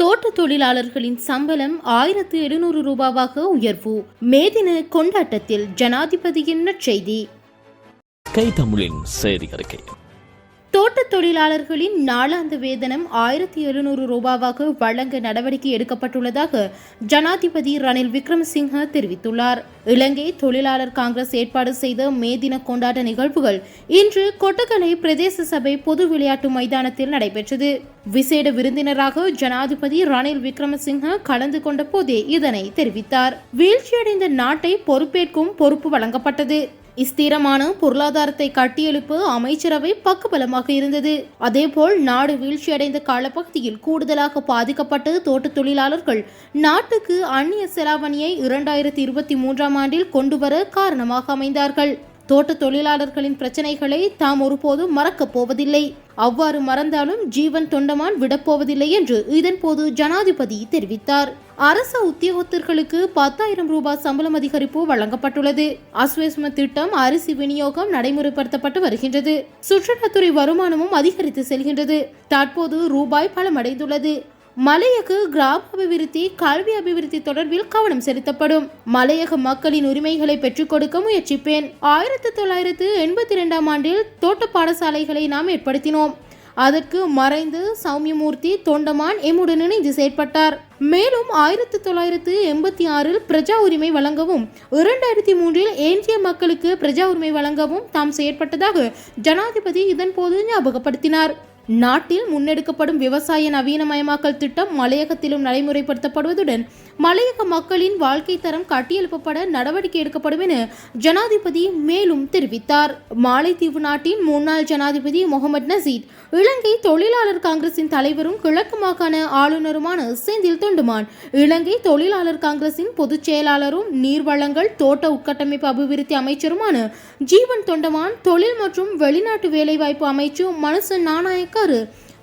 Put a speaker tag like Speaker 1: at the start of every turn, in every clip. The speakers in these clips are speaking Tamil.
Speaker 1: தோட்ட தொழிலாளர்களின் சம்பளம் ஆயிரத்து எழுநூறு ரூபாவாக உயர்வு. மேதின கொண்டாட்டத்தில் ஜனாதிபதியின் நற்செய்தி.
Speaker 2: கை தமிழின் செய்தி அறிக்கை.
Speaker 1: தோட்ட தொழிலாளர்களின் நாளாந்த வேதனம் ஆயிரத்தி எழுநூறு ரூபாவாக வழங்க நடவடிக்கை எடுக்கப்பட்டுள்ளதாக ஜனாதிபதி ரணில் விக்ரமசிங்க தெரிவித்துள்ளார். இலங்கை தொழிலாளர் காங்கிரஸ் ஏற்பாடு செய்த மே தின கொண்டாட்ட நிகழ்வுகள் இன்று கொட்டகலை பிரதேச சபை பொது விளையாட்டு மைதானத்தில் நடைபெற்றது. விசேட விருந்தினராக ஜனாதிபதி ரணில் விக்ரமசிங்க கலந்து கொண்ட போதே இதனை தெரிவித்தார். வீழ்ச்சியடைந்த நாட்டை பொறுப்பேற்கும் பொறுப்பு வழங்கப்பட்டது. ஸ்திரமான பொருளாதாரத்தை கட்டியெழுப்ப அமைச்சரவை பக்கபலமாக இருந்தது. அதேபோல் நாடு வீழ்ச்சியடைந்த காலப்பகுதியில் கூடுதலாக பாதிக்கப்பட்ட தோட்ட தொழிலாளர்கள். நாட்டுக்கு அந்நிய செலாவணியை இரண்டாயிரத்தி இருபத்தி மூன்றாம் ஆண்டில் கொண்டுவர காரணமாக அமைந்தார்கள். தோட்ட தொழிலாளர்களின் பிரச்சனைகளை தாம் ஒருபோதும் மறக்கப் போவதில்லை. அவ்வாறு மறந்தாலும் ஜீவன் தொண்டமான் விடப்போவதில்லை என்று இதன்போது ஜனாதிபதி தெரிவித்தார். அரச உத்தியோகத்தர்களுக்கு பத்தாயிரம் ரூபாய் சம்பளம் அதிகரிப்பு வழங்கப்பட்டுள்ளது. அஸ்வேஸ்ம திட்டம் அரிசி விநியோகம் நடைமுறைப்படுத்தப்பட்டு வருகின்றது. சுற்றுலாத்துறை வருமானமும் அதிகரித்து செல்கின்றது. தற்போது ரூபாய் பலமடைந்துள்ளது. மலையக கிராம அபிவிருத்தி கல்வி அபிவிருத்தி தொடர்பில் கவனம் செலுத்தப்படும். மலையக மக்களின் உரிமைகளை பெற்றுக் கொடுக்க முயற்சிப்பேன். ஆயிரத்தி தொள்ளாயிரத்து எண்பத்தி இரண்டாம் ஆண்டில் தோட்ட பாடசாலைகளை நாம் ஏற்படுத்தினோம். அதற்கு மறைந்து சௌமியமூர்த்தி தொண்டமான் எம்முடன் இணைந்து செயற்பட்டார். மேலும் ஆயிரத்தி தொள்ளாயிரத்து எண்பத்தி ஆறில் பிரஜா உரிமை வழங்கவும் இரண்டாயிரத்தி மூன்றில் ஏந்திய மக்களுக்கு பிரஜா உரிமை வழங்கவும் தாம் செயற்பட்டதாக ஜனாதிபதி இதன்போது ஞாபகப்படுத்தினார். நாட்டில் முன்னெடுக்கப்படும் விவசாய நவீனமயமாக்கல் திட்டம் மலையகத்திலும் நடைமுறைப்படுத்தப்படுவதுடன் மலையக மக்களின் வாழ்க்கை தரம் கட்டியெழுப்பப்பட நடவடிக்கை எடுக்கப்படும் என ஜனாதிபதி மேலும் தெரிவித்தார். மாலைத்தீவு நாட்டின் முன்னாள் ஜனாதிபதி முகமது நசீத் இலங்கை தொழிலாளர் காங்கிரசின் தலைவரும் கிழக்கு மாகாண ஆளுநருமான செந்தில் தொண்டுமான் இலங்கை தொழிலாளர் காங்கிரசின் பொதுச் செயலாளரும் நீர்வளங்கள் தோட்ட உட்கட்டமைப்பு அபிவிருத்தி அமைச்சருமான ஜீவன் தொண்டமான் தொழில் மற்றும் வெளிநாட்டு வேலைவாய்ப்பு அமைச்சர் மனுசன் நாணயக்காரு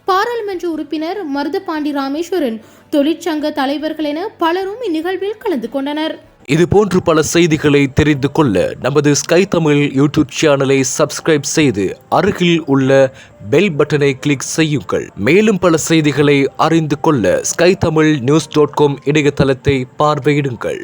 Speaker 1: பாராளுமன்ற உறுப்பினர் மருதபாண்டி ராமேஸ்வரன் தொழிற்சங்க தலைவர்கள் என பலரும் இந்நிகழ்வில் கலந்து கொண்டனர்.
Speaker 2: இது போன்று பல செய்திகளை தெரிந்து கொள்ள நமது ஸ்கை தமிழ் யூடியூப் சேனலை சப்ஸ்கிரைப் செய்து அருகில் உள்ள பெல் பட்டனை கிளிக் செய்யுங்கள். மேலும் பல செய்திகளை அறிந்து கொள்ள Sky Tamil news dot com இணையதளத்தை பார்வையிடுங்கள்.